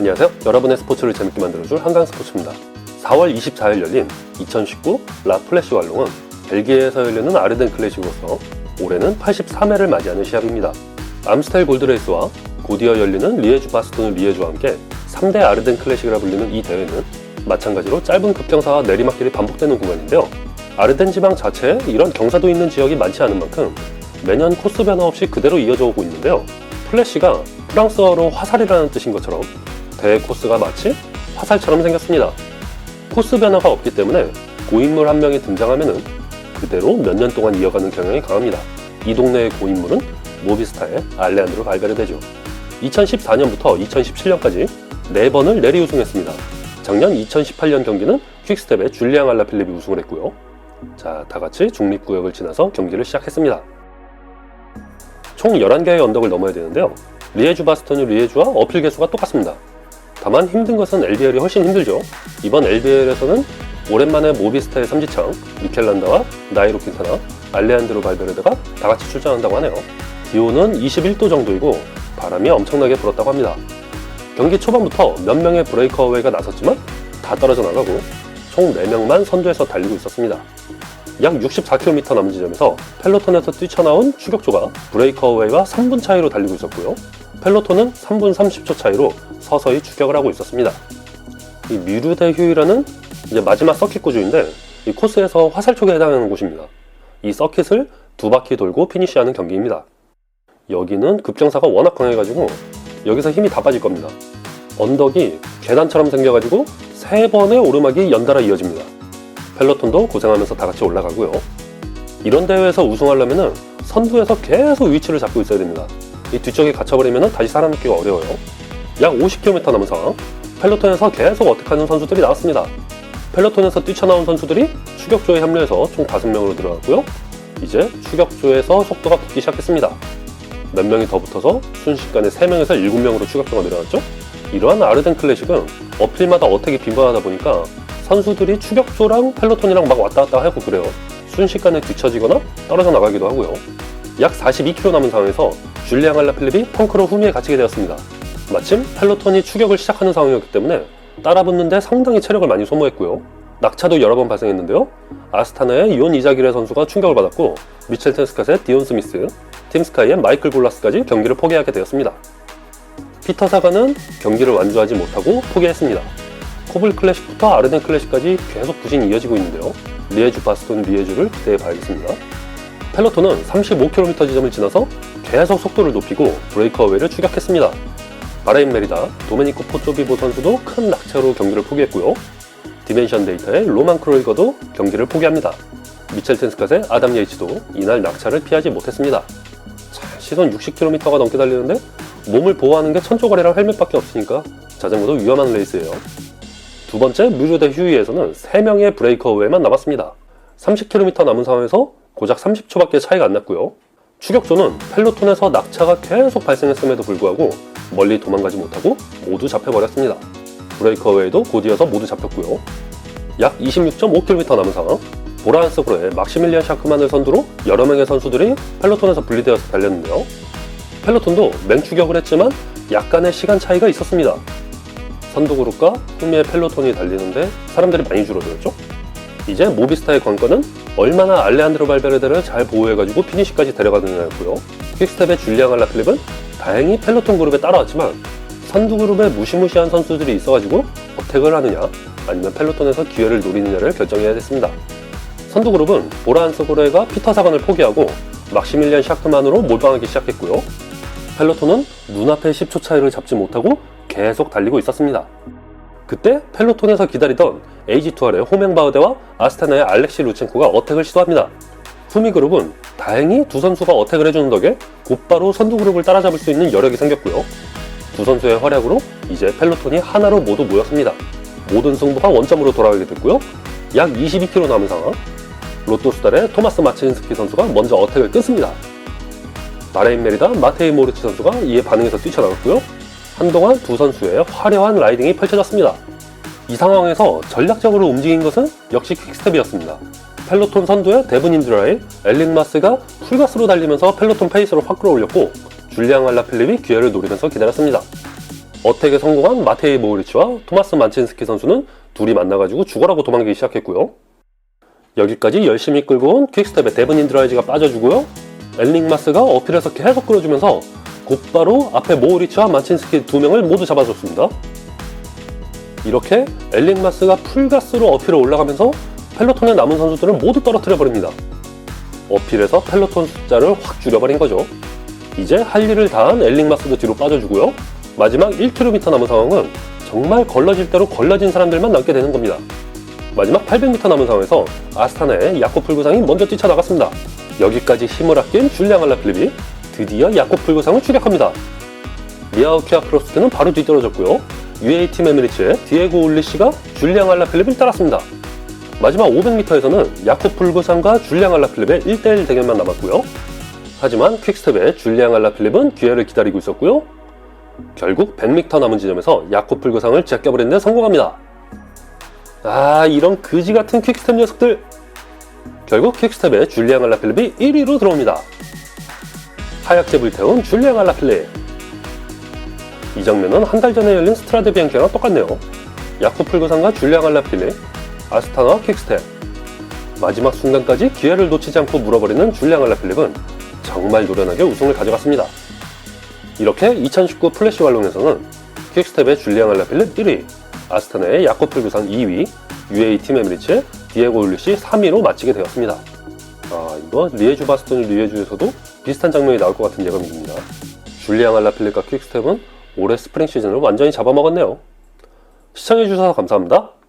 안녕하세요. 여러분의 스포츠를 재밌게 만들어줄 한강 스포츠입니다. 4월 24일 열린 2019 라플래시 완롱은 벨기에에서 열리는 아르덴 클래식으로서 올해는 83회를 맞이하는 시합입니다. 암스텔 골드레이스와 곧이어 열리는 리에주 바스톤 리에주와 함께 3대 아르덴 클래식이라 불리는 이 대회는 마찬가지로 짧은 급경사와 내리막길이 반복되는 구간인데요. 아르덴 지방 자체에 이런 경사도 있는 지역이 많지 않은 만큼 매년 코스 변화 없이 그대로 이어져 오고 있는데요. 플래시가 프랑스어로 화살이라는 뜻인 것처럼 대회 코스가 마치 화살처럼 생겼습니다. 코스 변화가 없기 때문에 고인물 한 명이 등장하면은 그대로 몇 년 동안 이어가는 경향이 강합니다. 이 동네의 고인물은 모비스타의 알레안드로 발베르데죠. 2014년부터 2017년까지 4번을 내리 우승했습니다. 작년 2018년 경기는 퀵스텝의 줄리앙 알라필립이 우승을 했고요. 자, 다 같이 중립구역을 지나서 경기를 시작했습니다. 총 11개의 언덕을 넘어야 되는데요. 리에주 바스턴이 리에주와 어필 개수가 똑같습니다. 다만 힘든 것은 LBL이 훨씬 힘들죠. 이번 LBL에서는 오랜만에 모비스타의 삼지창, 미켈란다와 나이로 킨타나, 알레안드로 발베르드가 다 같이 출전한다고 하네요. 기온은 21도 정도이고 바람이 엄청나게 불었다고 합니다. 경기 초반부터 몇 명의 브레이커웨이가 나섰지만 다 떨어져 나가고 총 4명만 선두에서 달리고 있었습니다. 약 64km 남은 지점에서 펠로톤에서 뛰쳐나온 추격조가 브레이커웨이와 3분 차이로 달리고 있었고요. 펠로톤은 3분 30초 차이로 서서히 추격을 하고 있었습니다. 이 미르데 휴이라는 이제 마지막 서킷 구조인데 이 코스에서 화살촉에 해당하는 곳입니다. 이 서킷을 두 바퀴 돌고 피니시하는 경기입니다. 여기는 급경사가 워낙 강해가지고 여기서 힘이 다 빠질 겁니다. 언덕이 계단처럼 생겨가지고 세 번의 오르막이 연달아 이어집니다. 펠로톤도 고생하면서 다 같이 올라가고요. 이런 대회에서 우승하려면 선두에서 계속 위치를 잡고 있어야 됩니다. 이 뒤쪽에 갇혀버리면 다시 살아남기가 어려워요. 약 50km 남은 상황. 펠로톤에서 계속 어택하는 선수들이 나왔습니다. 펠로톤에서 뛰쳐나온 선수들이 추격조에 합류해서 총 5명으로 들어갔고요. 이제 추격조에서 속도가 붙기 시작했습니다. 몇 명이 더 붙어서 순식간에 3명에서 7명으로 추격조가 늘어났죠? 이러한 아르덴 클래식은 어필마다 어택이 빈번하다 보니까 선수들이 추격조랑 펠로톤이랑 막 왔다 갔다 하고 그래요. 순식간에 뒤처지거나 떨어져 나가기도 하고요. 약 42km 남은 상황에서 줄리앙 알라필립이 펑크로 후미에 갇히게 되었습니다. 마침 펠로톤이 추격을 시작하는 상황이었기 때문에 따라붙는데 상당히 체력을 많이 소모했고요. 낙차도 여러 번 발생했는데요. 아스타나의 이온 이자기레 선수가 충격을 받았고 미첼 텐스캇의 디온 스미스, 팀스카이의 마이클 골라스까지 경기를 포기하게 되었습니다. 피터 사가는 경기를 완주하지 못하고 포기했습니다. 코블 클래식부터 아르덴 클래식까지 계속 부진이 이어지고 있는데요. 리에주 바스톤 리에주를 기대해 봐야겠습니다. 펠로톤은 35km 지점을 지나서 계속 속도를 높이고 브레이커웨이를 추격했습니다. 바레인 메리다, 도메니코 포초비보 선수도 큰 낙차로 경기를 포기했고요. 디멘션 데이터의 로만 크로이거도 경기를 포기합니다. 미첼 텐스캇의 아담 예이치도 이날 낙차를 피하지 못했습니다. 자, 시속 60km가 넘게 달리는데 몸을 보호하는 게 천조가리랑 헬멧밖에 없으니까 자전거도 위험한 레이스예요. 두 번째 뮤르데 휴이에서는 3명의 브레이커웨이만 남았습니다. 30km 남은 상황에서 고작 30초밖에 차이가 안 났고요. 추격조는 펠로톤에서 낙차가 계속 발생했음에도 불구하고 멀리 도망가지 못하고 모두 잡혀버렸습니다. 브레이커웨이도 곧이어서 모두 잡혔고요. 약 26.5km 남은 상황. 보라한스그로의 막시밀리안 샤크만을 선두로 여러 명의 선수들이 펠로톤에서 분리되어서 달렸는데요. 펠로톤도 맹추격을 했지만 약간의 시간 차이가 있었습니다. 선두 그룹과 후미의 펠로톤이 달리는데 사람들이 많이 줄어들었죠. 이제 모비스타의 관건은 얼마나 알레한드로 발베르데를 잘 보호해가지고 피니시까지 데려가느냐였고요. 퀵스텝의 줄리앙 알라필립은 다행히 펠로톤 그룹에 따라왔지만 선두 그룹에 무시무시한 선수들이 있어가지고 어택을 하느냐 아니면 펠로톤에서 기회를 노리느냐를 결정해야 됐습니다. 선두 그룹은 보라한스고레가 피터 사관을 포기하고 막시밀리안 샤크만으로 몰빵하기 시작했고요. 펠로톤은 눈앞에 10초 차이를 잡지 못하고 계속 달리고 있었습니다. 그때 펠로톤에서 기다리던 AG2R의 호맹바우데와 아스타나의 알렉시 루첸코가 어택을 시도합니다. 후미 그룹은 다행히 두 선수가 어택을 해주는 덕에 곧바로 선두 그룹을 따라잡을 수 있는 여력이 생겼고요. 두 선수의 활약으로 이제 펠로톤이 하나로 모두 모였습니다. 모든 승부가 원점으로 돌아가게 됐고요. 약 22km 남은 상황. 로또 수달의 토마스 마친스키 선수가 먼저 어택을 끊습니다. 바레인 메리다 마테이 모르치 선수가 이에 반응해서 뛰쳐나갔고요. 한동안 두 선수의 화려한 라이딩이 펼쳐졌습니다. 이 상황에서 전략적으로 움직인 것은 역시 퀵스텝이었습니다. 펠로톤 선두의 데븐 인드라의 엘린 마스가 풀가스로 달리면서 펠로톤 페이스를 확 끌어올렸고 줄리앙 알라 필립이 기회를 노리면서 기다렸습니다. 어택에 성공한 마테이 모우리치와 토마스 만친스키 선수는 둘이 만나가지고 죽어라고 도망가기 시작했고요. 여기까지 열심히 끌고 온 퀵스텝의 데븐 인드라이즈가 빠져주고요. 엘링 마스가 어필해서 계속 끌어주면서 곧바로 앞에 모우리치와 만친스키 두 명을 모두 잡아줬습니다. 이렇게 엘링 마스가 풀가스로 어필을 올라가면서 펠로톤에 남은 선수들을 모두 떨어뜨려 버립니다. 어필에서 펠로톤 숫자를 확 줄여버린 거죠. 이제 할 일을 다한 엘링마스도 뒤로 빠져주고요. 마지막 1km 남은 상황은 정말 걸러질 대로 걸러진 사람들만 남게 되는 겁니다. 마지막 800m 남은 상황에서 아스타나의 야코 풀 구상이 먼저 뛰쳐나갔습니다. 여기까지 힘을 아낀 줄리앙 알라필립이 드디어 야코 풀 구상을 추격합니다. 미아우 키아 크로스트는 바로 뒤떨어졌고요. UA팀 에미리츠의 디에고 울리시가 줄리앙 알라필립을 따랐습니다. 마지막 500m에서는 야코풀 구상과 줄리앙 알라필립의 1대1 대결만 남았고요. 하지만 퀵스텝의 줄리앙 알라필립은 기회를 기다리고 있었고요. 결국 100m 남은 지점에서 야코풀 구상을 제껴버리는 데 성공합니다. 아 이런 그지 같은 퀵스텝 녀석들 결국 퀵스텝의 줄리앙 알라필립이 1위로 들어옵니다 하얗게 불태운 줄리앙 알라필립 이 장면은 한 달 전에 열린 스트라드 비앙키랑 똑같네요 야코풀 구상과 줄리앙 알라필립 아스타나와 퀵스텝 마지막 순간까지 기회를 놓치지 않고 물어버리는 줄리앙 알라필립은 정말 노련하게 우승을 가져갔습니다 이렇게 2019 플래시 왈롱에서는 퀵스텝의 줄리앙 알라필립 1위 아스타나의 야코풀 구상 2위, UAE 팀 에미리츠의 디에고 울리시 3위로 마치게 되었습니다. 아, 이거 리에주 바스톤 리에주에서도 비슷한 장면이 나올 것 같은 예감이 듭니다. 줄리앙 알라필립과 퀵스텝은 올해 스프링 시즌을 완전히 잡아먹었네요. 시청해주셔서 감사합니다.